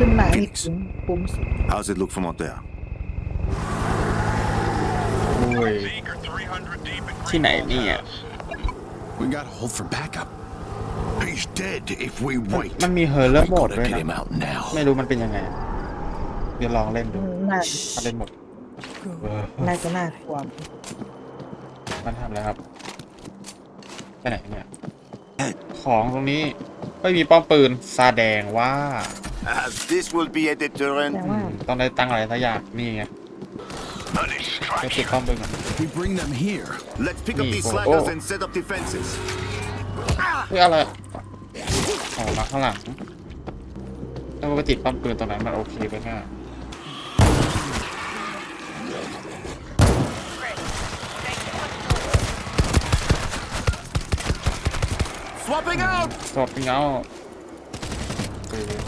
ขึ้นมานี่คุ้มคุ้มสุด How's it look from out there? โอ้ย ที่ไหนเนี่ย We gotta hold for backup. He's dead if we มันมีเฮอร์เลอ We ร์โหมด gotta ด้วย get นะ him out now. ไม่รู้มันเป็นยังไง เดี๋ยวลองเล่นดูน่ามาเล่นหมดเออน่าจะน่ากลัวมันทำอะไรครับไปไหนเนี่ย ของตรงนี้ไม่มีป้อมปืนซาแดงว่า As this will be a แต่ deterrent. ว่าต้องได้ตั้งอะไรสักอย่างนี่ไงไปติดป้อมปืนก่อน We bring them here. Let's pick up these Oh. slackers and set up defenses. เฮ้ยอะไรออกมาข้างหลังถ้าว่าไปติดป้อมปืนตรงนั้นมันโอเคไปแน่ Swapping out! สอบเงาปืน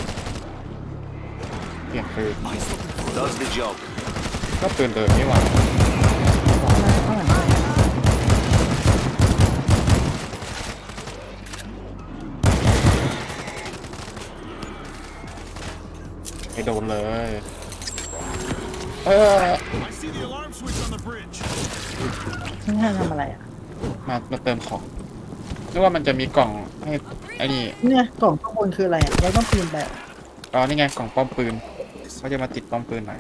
เปลี่ยนปืน Does the job. ก็ปืนเดิมนี่หว่าข้างหลังไม่โดนเลย เออข้างหน้าทำอะไรอะ มามาเติมของนึกว่ามันจะมีกล่องให้ไอ้นี่เนี่ยกล่องข้างบนคืออะไรอะเราต้องปีนแบบอ๋อนี่ไงกล่องป้อมปืน เขาจะมาติดป้อมปืนหน่อย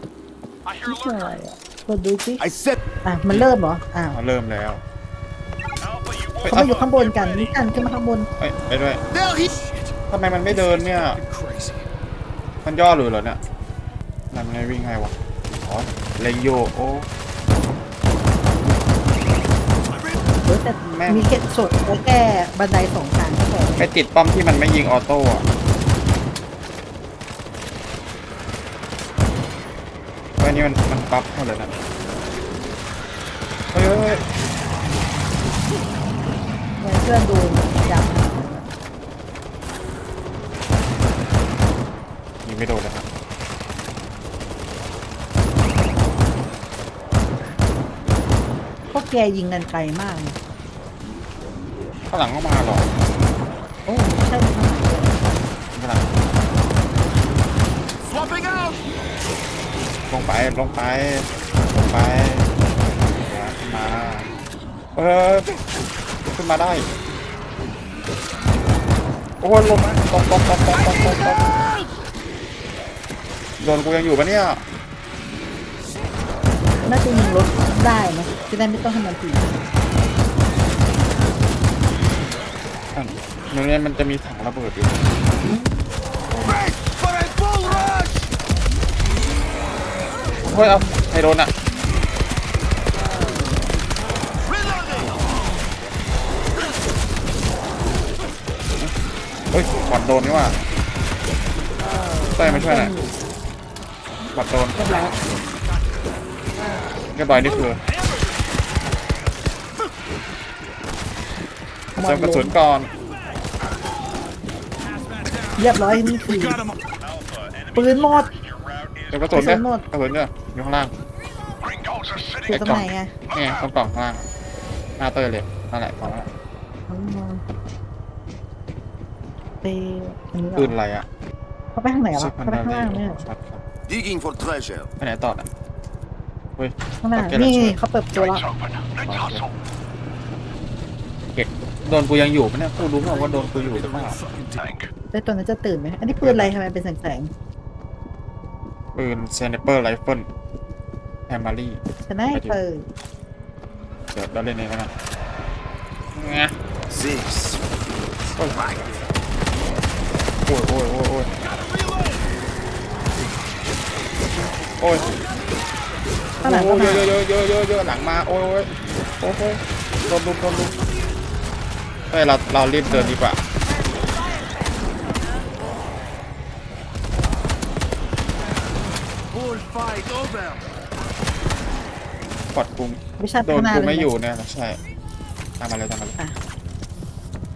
นี่คืออะไรอะกดดูสิ I said อะมันเริ่มเหรออ้าวอ๋อเริ่มแล้วเฮ้ยเขามาอยู่ข้างบนกันนี่กันขึ้นมาข้างบนเอ้ยไปด้วย there he ทำไมมันไม่เดินเนี่ย Crazy. มันย่อหรือเหรอเนี่ยนั่นไงวิ่งไงวะอ๋อเลงโยโอ้เฮ้ยแต่แม่ง มีแค่สดแล้วแค่บันไดสองทางก็พอไปติดป้อมที่มันไม่ยิงออโต้อะ เฮ้ยนี่มันมันปั๊บหมดเลยนะเฮ้ยเฮ้ยเฮ้ยเนี่ยเพื่อนดูจับยิงไม่โดนเลยครับพวกแกยิงกันไกลมากเลยข้างหลังก็มาหรอโอ้ใช่ไหมข้างหลัง swapping out! ลงไปลงไปลงไปเดี๋ยวขึ้นมาเออขึ้นมาได้ โอ้ยลงมาตกตกตกตกตกตกตกโดนกูยังอยู่ปะเนี่ยน่าจะยิงรถได้นะจะได้ไม่ต้องให้มันตีอะตรงนี้มันจะมีถังระเบิดอยู่ Break for a bull rush! เฮ้ยเอาใครโดนอะ Reloading! เฮ้ยบอดโดนนี่ว่าเต้ยมาช่วยหน่อยบอดโดนเรียบร้อยเรียบร้อยนี่คือเติมกระสุนก่อนเรียบร้อยนี่คือปืนหมดเติมกระสุนเนี่ยกระสุนหมดกระสุนเนี่ย อยู่ข้างล่างอยู่ตรงไหนอะนี่ไงตรงกล่องข้างล่างหน้าเต้ยเลยนั่นแหละกล่องนั่นแหละอ๋อไปอันนี้เหรปืนออะไรอะเขาไปทางไหนวะเขาไปข้างล่างเนี่ยช็อตครับ Digging for treasure. ไปไหนต่ออะเฮ้ย ข้างหน้าโอเคนี่แล้วเขาเปิดประตัวแล้วเก็บโดนกูยังอยู่ปะเนี่ยกูรู้เปล่าว่าโดนกูอยู่หรือเปล่าแต่ตัวนั้นจะตื่นไหมอันนี้ปืนอะไรทำไมเป็นแสงแสง ปืนเซนเปอร์ไรเฟิลแฮมมารี่ๆจะได้เปิดเดี๋ยวเราเล่นเองแล้วกันไง Six. โอ้ยโอ้ยโอ้ยโอ้ยโอ้ยโอ้ยข้างหลังโอ้ก็ยมาเยอะเยอะเยอะเยอะเยอะหลังมาโอ้ยโอ้ยโอ้ยโอ้ยโดนลุมโดนลุมเฮ้ยเราเรารีบเดินดีกว่า Bullfight over. กดปุ่มไม่ใช่โดนข้างหน้ากูเลยไม่นะอยู่เนี่ยใช่ตามมาเลยตามมาเลย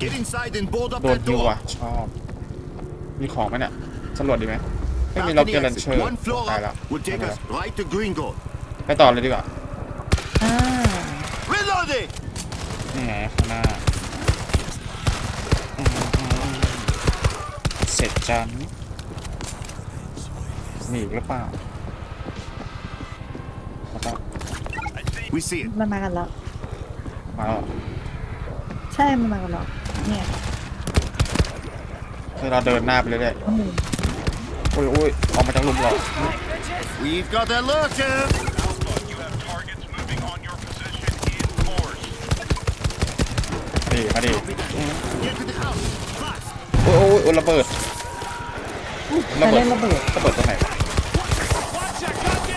Get inside and board up โดน that ยิว door. ว่ะชอบ มีของไหมเนี่ยสำรวจดีไหมไม่มีล็อก Balcony เกอร์เลน exit. เชอร์ One floor ตายแล้ว up will take us right to Green Gold. ไปต่อเลยดีกว่าอ่า Reloading! นี่ไงข้างหน้าอืมเสร็จจันหนีอีกหรือเปล่า We see it. มันมากันแล้วมาแล้วใช่มันมากันแล้วเนี่ยให้เราเดินหน้าไปเรื่อยอืมๆโอ้ยโอ้ยออกมาจากหลุมเรา We've got a lurker. Alpha, you have targets moving on your position in force. ดีมาดี Get to the house. Fast. โอ้ยโอ้ยโอ้ยระเบิดใครเล่นระเบิดระเบิดตรงไหนวะ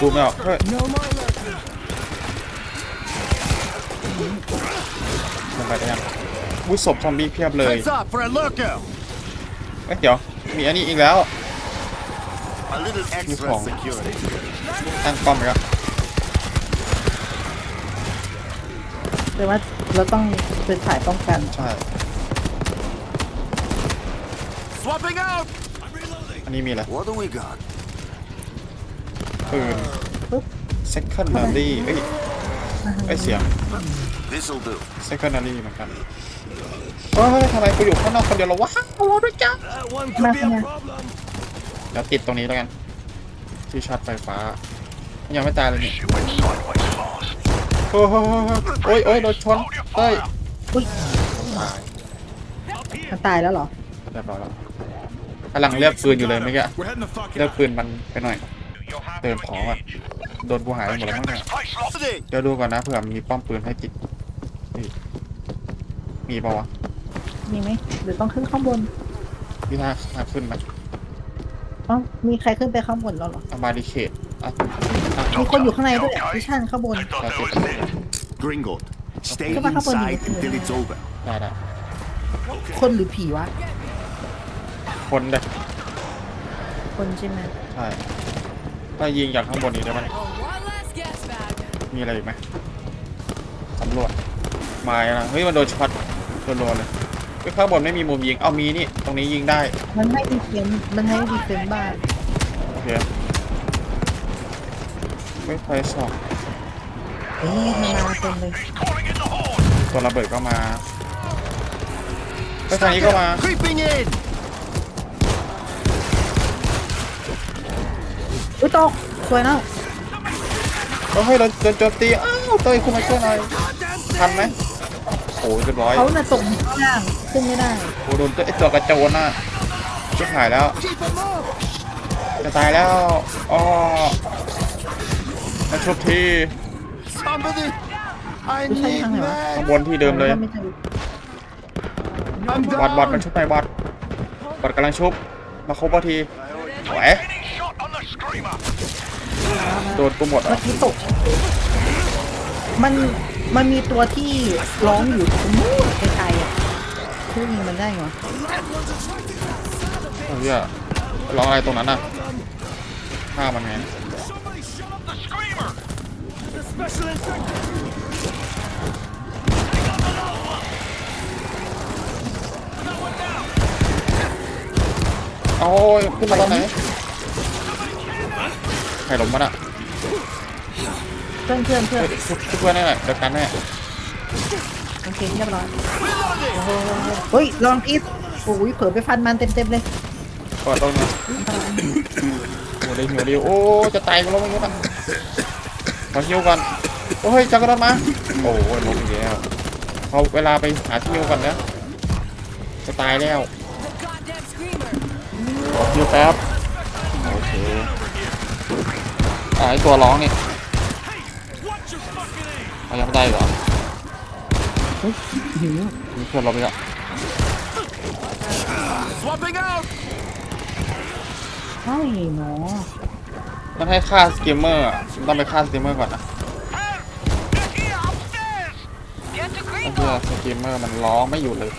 ดูไม่ออกเฮ้ยลง ไปได้ยังอุ้ยศพซอมบี้เพียบเลย Heads up for a lurker. เอ้ยเดี๋ยว มีอันนี้อีกแล้ว A little extra Wrong. security. ตั้งป้อมอีกแล้วแต่ว่าเราต้องเป็นสายป้องกันใช่ Swapping out. อันนี้มีอะไร What do we got? ปืนปุ๊บ secondary เอ้ย เอ้ยเสียง This'll do. secondary เหมือนกันเฮ้ยทำไมกูอยู่ข้างนอกคนเดียวเหรอวะโอ้ด้วยจ้ามาทำไงเดี๋ยวติดตรงนี้แล้วกัน ที่ชาร์จไฟฟ้า ยังไม่ตายเลยเนี่ยโอ้โหโอ้ยโอ้ยโดนชนเต้ยอุ้ยตายมันตายแล้วเหรอ เรียบร้อยแล้วกำลังเลือกปืนอยู่เลยเมื่อกี้ We're heading the fuck เลือกปืนมันไปหน่อย You'll have เติม to ของก่อน engage. โดนกูหายไปหมดแล้วมั้งเนี่ย Place locked. Ready. เดี๋ยวดูก่อนนะเผื่อมีป้อมปืนให้จิตนี่มีปะวะมีไหมหรือต้องขึ้นข้างบนพี่ท่าทางขึ้นไหมอ๋อมีใครขึ้นไปข้างบนแล้วเหรอ เอาบาริเคดอะมีคนอยู่ข้างในด้วยวิชันข้างบนเราติด Gringo. Stay Come on, come on, inside you- until it's over. ได้ได้คนหรือผีวะ คนเลยคนใช่ไหมใช่ ถ้ายิงจากข้างบนนี้ได้ไหม Oh, one last gas bag. มีอะไรอีกไหมสำรวจไม้นะเฮ้ยมันโดนช็อตโดนๆเลยเฮ้ยข้างบนไม่มีมุมยิง เอามีนี่ ตรงนี้ยิงได้ มันให้ดีเฟนมันให้ดีเฟนบ้านโอเคไม่ไฟสองเอ๊ะมันมาเต็มเลย Calling in the horn. ตัวระเบิดก็มาไปทางนี้ก็มา Creeping in. อุ้ยตกสวยเนาะเฮ้ยโดนโดนโจมตีอ้าวเต้ยคุณมาช่วยหน่อยทันไหมโอ้ยเรียบร้อยเขาน่ะตกข้างล่างขึ้นไม่ได้โอ้โดนตัวไอตัวกระโจนน่ะชิบหายแล้วจะตายแล้วอ๋อมาชุบที Somebody. I ไม่ใช่ need ทางไหนวะข้าง man. บนที่เดิมเลยไม่เจอ I'm บอดบอดมัน down. ชุบไปบอดบอดกำลังชุบมาครบพอทีแหว Any shot on the screamer. โดนกูหมดเมื่อะอกี้ตกมันมันมีตัวที่ร้องอยู่ตรงนู้นไกลๆอะคือยิงมันได้เหรอเฮ้ยร้องอะไรตรงนั้นน่ะฆ่ามันไง Somebody shut up the screamer. Special โอ้ยขึ้นมาตอนไหนใครล้มมันอะเพื่อนเพื่อนเพื่อนเฮ้ยชุบชุบเพื่อนได้หน่อยเดี๋ยวกันแน่โอเคเรียบร้อยเฮ้ยลองพิษโอ้ยเผลอไปฟันมันเต็มเต็มๆเลยกดตรงนี้หัวดีหัวดีโอ้จะตายกันแล้วไม่รู้อะขอฮิวก่อนโอ้ยจักรรถมาโอ้ยล้มอีกแล้วเขาเวลาไปหาที่ฮิวก่อนนะจะตายแล้ว The goddamn screamer. ขอฮิวแป๊บโอเคอ่าไอตัวร้องนี่ Watch your fucking aim. เอายังไม่ได้อีกเหรอมีเพื่อนเราไปอะ Swapping out. เฮ้ยหนอมันให้ฆ่าสกิมเมอร์อะต้องไปฆ่าสกิมเมอร์ก่อนนะ Help! Get here upstairs. Get to เพราะเพื่อสกิมเมอร์มันร้องไม่หยุดเลย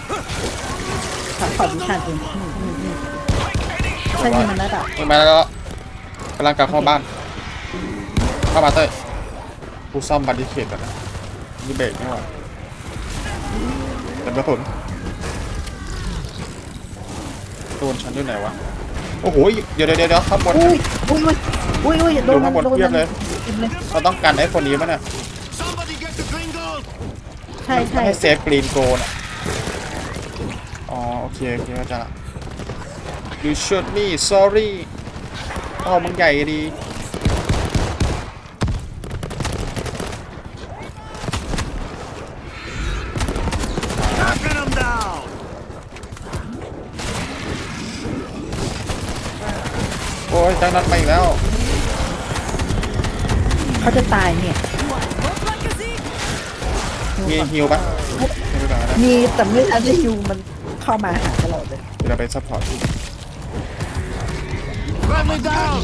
ขอขอวิชาเองอืมอืมอืม Take any ใช่ shot. ยิงมันได้แบบเฮ้ยมาแล้วกำลังกลับเข้าบ้าน เข้ามาเต้ย กูซ่อมบัตรดิเคทก่อนนะนี่เบรกไม่ไหวเป็นกระสุนโดนฉันด้วยไหนวะ โอ้โห เดี๋ยวเดี๋ยวเดี๋ยวข้างบนอุ้ยอุ้ยอุ้ยอุ้ยอุ้ยโดนดูข้างบนโดนเพียบเลยเต็มเลย เราต้องกันไอ้คนนี้มั้ยเนี่ย Somebody get the Gringo. ใช่ใช่ให้เซฟกรีนโกนอะอ๋อโอเคโอเคเข้าใจละ You shoot me sorry อ๋อมึงใหญ่ดี โอ้ยจังนัดมาอีกแล้วเขาจะตายเนี่ย Look like a Z. มีฮิวปะไม่รู้นะมีแต่ไม่ทันได้ยูมันเข้ามาหาตลอดเลยเดี๋ยวเราไปซัพพอร์ต Friendly down.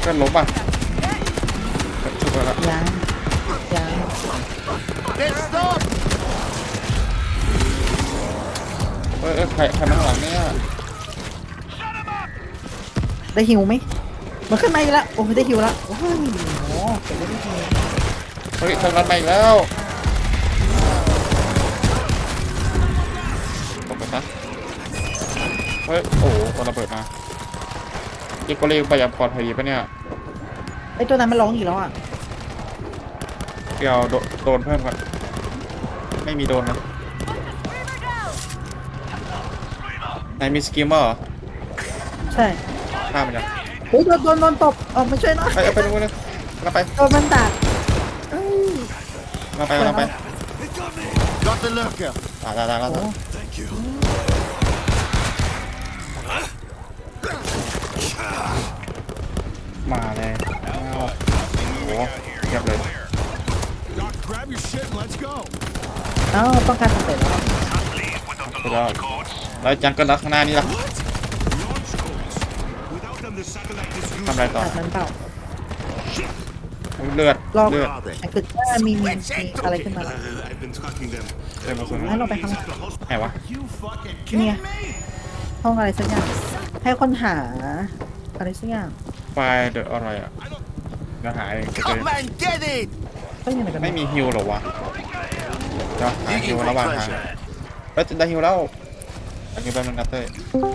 เพื่อนล้มป่ะชุบไปแล้วยังยัง Get stopped. เอ้ยเอ้ยใครใครมาข้างหลังเนี่ย ได้ฮิวไหมมันขึ้นมาอีกแล้วโอ้ยได้ฮิวแล้วโอ้ยโหเก็บไว้ได้ฮิวเฮ้ยจังนัดมาอีกแล้วตกไปซะเฮ้ยโอ้โหคนระเบิดมาเอ็กโกเลีไปยังพอร์ตพอดีปะเนี่ยไอตัวนั้นมันร้องอีกแล้วอะเดี๋ยวโดโดนเพิ่มก่อนไม่มีโดนนะไหนมีสกิมเมอร์เหรอใช่ ข้ามไปยังโอ้ยโดนโดนโดนตบออกมาช่วยหน่อยไปเอาไปดูเลยเราไปโดนมันดักเอ้ยเราไปเราไป Got the lurker. ตายตายตายแล้ว Thank you. มาเลยอ้าวโอ้โหเทียบเลย Doc, grab your shit and let's go. เอ้าต้องการสำเร็จแล้วไปแล้วแล้วจังก็นักข้างหน้านี่ล่ะ Launch ทำอะไรต่อขาดนั้นเปล่าอุ๊ยเลือดรอบเลือด Are they? แต่คือว่ามีมีมีอะไรขึ้นมาแล้ว Uh, I've been tracking them. เต็มกระสุนให้เราไปทางไหนวะ You fucking เนี่ย kidding me? ห้องอะไรสักอย่าง ให้คนหา อะไรสักอย่างไฟเดอะอะไรอะเดี๋ยวหาเองจะเจอ Come and get it. ก็ยังไงกันไม่มีฮิวเหรอวะเดี๋ยวหาฮิวระหว่างทางเอ้ยจะได้ฮิวแล้วอันนี้แป๊บนึงนะเต้ย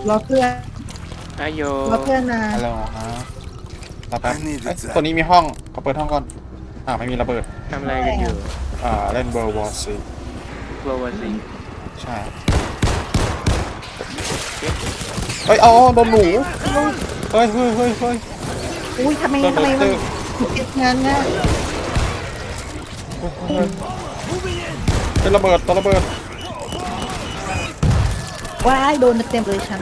รอเพื่อน อาโยรอเพื่อนนะฮัลโหลฮะรอแป๊บ I needed เอ้ย that ตัวนี้มีห้องเขาเปิดห้องก่อน อ่าไม่มีระเบิด ทำอะไรกันอยู่อ่า เล่นเบอร์วอลซีกลัววันสิใช่ เฮ้ยอ๋อโดนหนูเฮ้ยเฮ้ยเฮ้ยเฮ้ย อุ้ยทำไมโดนทำไมเตมันอร์เก็บงานง่ายเป็นระเบิดตัวระเบิดว้ายโดนเต็มเลยฉัน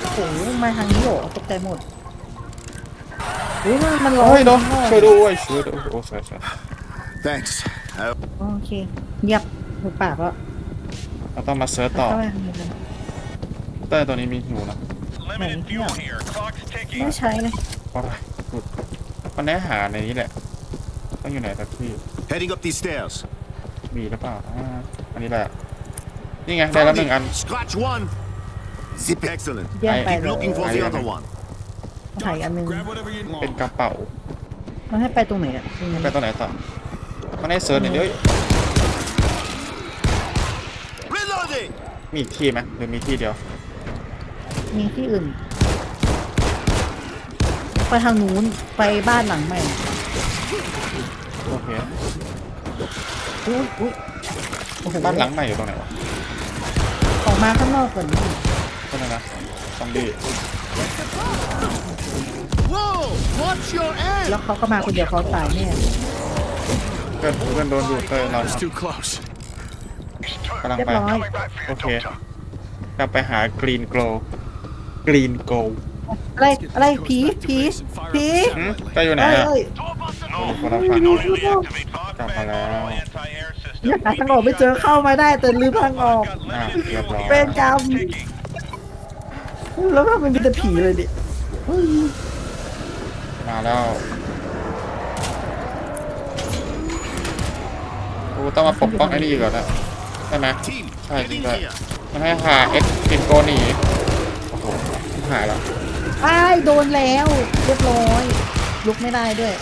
โอ้โหมาทางนี้เหรอตกใจหมดอุ้ยมันมันร้อนเฮ้ยโดนข้างกช่วยด้วยช่วยด้วยโอ้สวยสวย Thanks. Uh, โอเคเงียบหูปากแล้วเราต้องมาเซิร์ชต่อเข้าไปทางนี้เลยเต้ยตัวนี้มีหิวนะ Limited fuel here. Clock's ไม่ ticking. ใช้เลยเพราะอะไรพูดมันแน่หาในนี้แหละ ต้องอยู่ไหนสักที่ heading up these stairs. มีหรือเปล่าอ่าอันนี้แหละ นี่ไงได้แล้วหนึ่งอัน Scratch one. Zip it. Excellent. แยกไป Keep เลย looking for the I- other one. ถ่ายอันหนึง Grab whatever you เป็น want. กระเป๋ามันให้ไปตรงไหนอะตรงนี้ไปตัวไหนต่อมันให้เซิร์ชหน่อยเดี๋ยว Reloading. มีอีกที่ไหมหรือมีที่เดียว มีที่อื่น ไปทางนู้นไปบ้านหลังใหม่โอเคอุ้ยอุ้ยโอ้โหบ้านหลังใหม่อยู่ตรงไหนวะออกมาข้างนอกก่อนนี่ก็ นั่นนะซอมบี้ Whoa! Watch your end. แล้วเขาก็มาคนเดียวเขาตายแน่เพื่อนเพื่อนโดนดูดเต้ยเรา That's too close. กำลังเรียบไป ร้อยโอเคกลับไปหากรีนโกลกรีนโกลอะไรอะไรผีผีผีก็อยู่ไหนเอ้ยอะเอ้ยคนละฝั่ง Deactivate Fox Come Command on. all anti-air อยาก systems. หาทางออกไม่เจอเข้ามาได้แต่ลืมทางออก Got อ่า limited เรียบ fuel ร้อย here. เป็นกรรม Ticking. แล้วมันมีแต่ผีเลยดิเฮ้ยมาแล้วโอ้ต้องมาปกป้องไอ้นี่อีก่อนนะใช่ไหม Team, Hi, get in Zip. here. มันให้หาเอ็กกินโกหนีโอ้โหหายแล้วอ้ายโดนแล้วเรียบร้อย ลุกไม่ได้ด้วย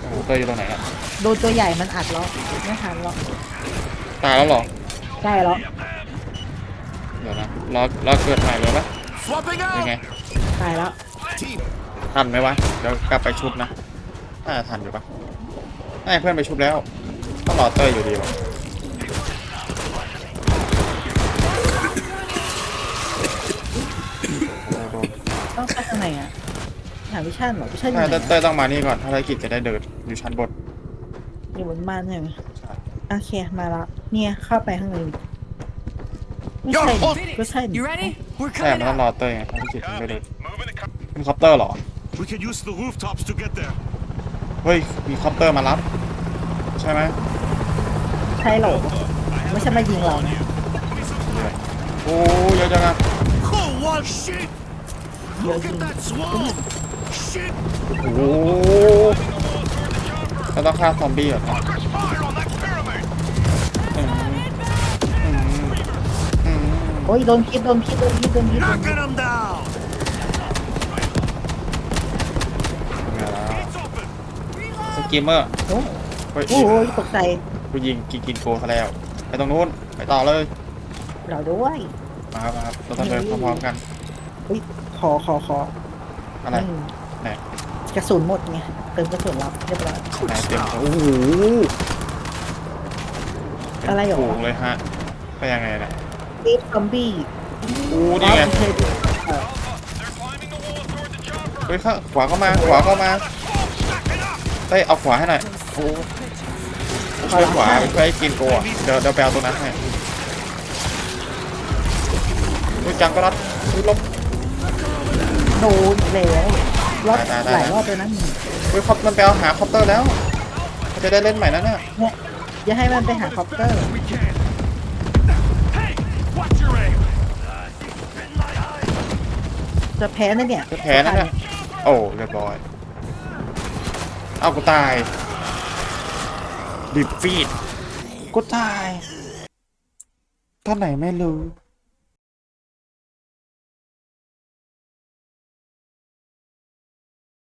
โอ้โหเตยอยู่ตรงไหนอะโดนตัวใหญ่มันอัดแล้วไม่ทันแล้วตายแล้วเหรอได้แล้วเดี๋ยวนะรอรอเกิดใหม่เลยปะ Swapping ยังไง out. ตายแล้ว Team, ทันไหมวะ เดี๋ยวกลับไปชุบนะน่าจะทันอยู่ปะน่าจะเพื่อนไปชุบแล้วต้องรอเตอร์อยู่ดีวะโอ้โดนต้องไปทางไหนอะหาวิชั่นเหรอวิชั่นอยู่ใช่ไหนเต้ยอะต้องมานี่ก่อนภารกิจจะได้เดินอยู่ชั้นบนอยู่บนบ้านใช่ไหมใช่โอเคมาละเนี่ยเข้าไปข้างในไม่ Yo, ใช่ hold- ก็ใช่ You ready? We're ใช่ coming มันต้อง up. รอเต้ยไงภารกิจถึงได้เดิน Moving to co- เป็นคอปเตอร์เหรอ We can use the rooftops to get there. เฮ้ย มีคอปเตอร์มารับ ใช่ไหมใช่เหรอ ไม่ใช่มายิงเรานะโอ้เยอะจังอะ Oh, what shit! Look at that swamp! Shit! โอ้โหเราต้องฆ่าซอมบี้เหรอครับ Progress fire on that อ้ยโดนพิษโดนพิษโดนพิษโดนพิษโดนพิษ Knocking them down! เป็นไงล่ะ It's open. สกิมเมอร์โอ้เฮ้ยโหตกใจกูยิงกินกินโกซะแล้ว ไปตรงนู้น ไปต่อเลย เราด้วย มาครับมาครับเราต้องเดินพร้อมๆกันอุ้ยขอขอขออะไรอืมไหน กระสุนหมดไงเติมกระสุนรับเรียบร้อย ไหนเต็มโอ้โหอะไรเหรอ ถูกเลยฮะไปยังไงเนี่ย รีบซอมบี้โอ้นี่ไงเคยดูเออ They're climbing the wall toward the chopper! เฮ้ยข้างขวาเข้ามาขวาเข้ามาเฮ้ยเอาขวาให้หน่อยโอ้ช่วยขวาไปช่วยกินโกอะเดี๋ยวเดี๋ยวไปเอาตรงนั้นให้ดูจังก็รัดดูลบโดนแล้วรอบได้ได้ได้หลายรอบเลยนะเฮ้ยคอปมันไปเอาหาคอปเตอร์แล้วมันจะได้เล่นใหม่นะเนี่ยเนี่ยอย่าให้มันไปหาคอปเตอร์ จะแพ้นะเนี่ยจะแพ้นะเนี่ยโอ้เรียบร้อยเอากูตายดิบฟีดกูตายตอนไหนไม่รู้